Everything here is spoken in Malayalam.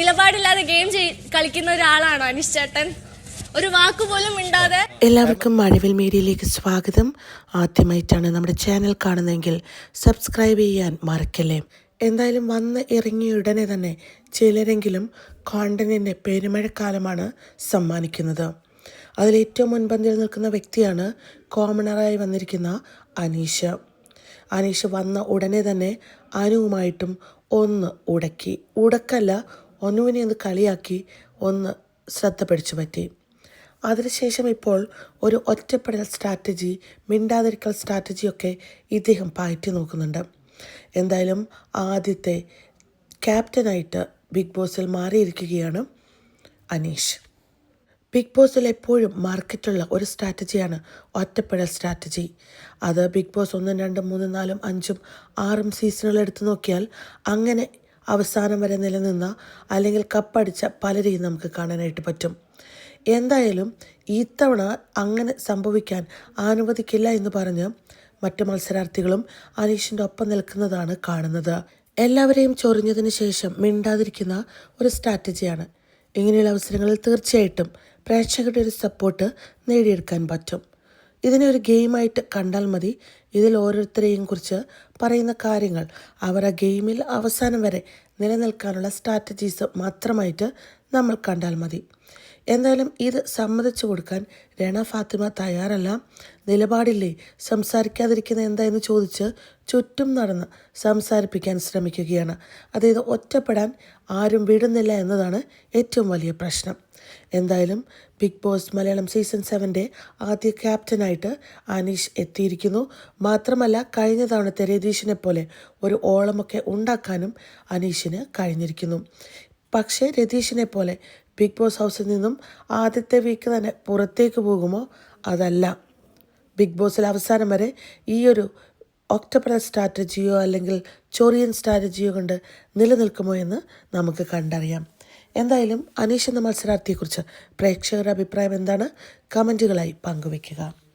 നിലപാടില്ലാതെ ഗെയിം കളിക്കുന്ന ഒരാളാണ് അനീഷ് ചേട്ടൻ? ഒരു വാക്ക് പോലും മിണ്ടാതെ എല്ലാവർക്കും മഴവിൽ മീഡിയയിലേക്ക് സ്വാഗതം. ആദ്യമായിട്ടാണ് നമ്മുടെ ചാനൽ കാണുന്നതെങ്കിൽ സബ്സ്ക്രൈബ് ചെയ്യാൻ മറക്കല്ലേ. എന്തായാലും വന്ന് ഇറങ്ങിയ ഉടനെ തന്നെ ചിലരെങ്കിലും കോണ്ടന്റിന്റെ പെരുമഴക്കാലമാണ് സമ്മാനിക്കുന്നത്. അതിലേറ്റവും മുൻപന്തിയിൽ നിൽക്കുന്ന വ്യക്തിയാണ് കോമണറായി വന്നിരിക്കുന്ന അനീഷ്. അനീഷ് വന്ന ഉടനെ തന്നെ അനുവുമായിട്ടും ഒന്ന് ഉടക്കി. ഉടക്കല്ല ഒന്നുവിനെ ഒന്ന് കളിയാക്കി ഒന്ന് ശ്രദ്ധ പിടിച്ചു പറ്റി. അതിനുശേഷം ഇപ്പോൾ ഒരു ഒറ്റപ്പെടൽ സ്ട്രാറ്റജി മിണ്ടാതിരിക്കൽ സ്ട്രാറ്റജിയൊക്കെ ഇദ്ദേഹം പാറ്റി നോക്കുന്നുണ്ട്. എന്തായാലും ആദ്യത്തെ ക്യാപ്റ്റനായിട്ട് ബിഗ് ബോസിൽ മാറിയിരിക്കുകയാണ് അനീഷ്. ബിഗ് ബോസിൽ എപ്പോഴും മാർക്കറ്റുള്ള ഒരു സ്ട്രാറ്റജിയാണ് ഒറ്റപ്പെടൽ സ്ട്രാറ്റജി. അത് ബിഗ് ബോസ് ഒന്നും രണ്ടും മൂന്നും നാലും അഞ്ചും ആറും സീസണുകൾ എടുത്തു നോക്കിയാൽ അങ്ങനെ അവസാനം വരെ നിലനിന്ന അല്ലെങ്കിൽ കപ്പടിച്ച പലരെയും നമുക്ക് കാണാനായിട്ട് പറ്റും. എന്തായാലും ഇത്തവണ അങ്ങനെ സംഭവിക്കാൻ അനുവദിക്കില്ല എന്ന് പറഞ്ഞ് മറ്റു മത്സരാർത്ഥികളും അനീഷിന്റെ ഒപ്പം നിൽക്കുന്നതാണ് കാണുന്നത്. എല്ലാവരെയും ചൊറിഞ്ഞതിന് ശേഷം മിണ്ടാതിരിക്കുന്ന ഒരു സ്ട്രാറ്റജിയാണ്. ഇങ്ങനെയുള്ള അവസരങ്ങളിൽ തീർച്ചയായിട്ടും പ്രേക്ഷകരുടെ ഒരു സപ്പോർട്ട് നേടിയെടുക്കാൻ പറ്റും. ഇതിനെ ഒരു ഗെയിമായിട്ട് കണ്ടാൽ മതി. ഇതിൽ ഓരോരുത്തരെയും കുറിച്ച് പറയുന്ന കാര്യങ്ങൾ അവർ ആ ഗെയിമിൽ അവസാനം വരെ നിലനിൽക്കാനുള്ള സ്ട്രാറ്റജീസ് മാത്രമായിട്ട് നമ്മൾ കണ്ടാൽ മതി. എന്തായാലും ഇത് സമ്മതിച്ചു കൊടുക്കാൻ രണ ഫാത്തിമ തയ്യാറല്ല. നിലപാടില്ലേ? സംസാരിക്കാതിരിക്കുന്ന എന്താ എന്ന് ചോദിച്ച് ചുറ്റും നടന്ന് സംസാരിപ്പിക്കാൻ ശ്രമിക്കുകയാണ്. അതായത് ഒറ്റപ്പെടാൻ ആരും വിടുന്നില്ല എന്നതാണ് ഏറ്റവും വലിയ പ്രശ്നം. എന്തായാലും ബിഗ് ബോസ് മലയാളം സീസൺ സെവന്റെ ആദ്യ ക്യാപ്റ്റനായിട്ട് അനീഷ് എത്തിയിരിക്കുന്നു. മാത്രമല്ല കഴിഞ്ഞ തവണത്തെ രതീഷിനെ പോലെ ഒരു ഓളമൊക്കെ ഉണ്ടാക്കാനും അനീഷിന് കഴിഞ്ഞിരിക്കുന്നു. പക്ഷേ രതീഷിനെ പോലെ ബിഗ് ബോസ് ഹൗസിൽ നിന്നും ആദ്യത്തെ വീക്ക് തന്നെ പുറത്തേക്ക് പോകുമോ? അതല്ല. ബിഗ് ബോസിൽ അവസാനം വരെ ഈ ഒരു ഒക്ടോബർ സ്ട്രാറ്റജിയോ അല്ലെങ്കിൽ ചൊറിയൻ സ്ട്രാറ്റജിയോ കൊണ്ട് നിലനിൽക്കുമോ എന്ന് നമുക്ക് കണ്ടറിയാം. എന്തായാലും അനീഷ് എന്ന മത്സരാർത്ഥിയെക്കുറിച്ച് പ്രേക്ഷകരുടെ അഭിപ്രായം എന്താണ്? കമന്റുകളായി പങ്കുവയ്ക്കുക.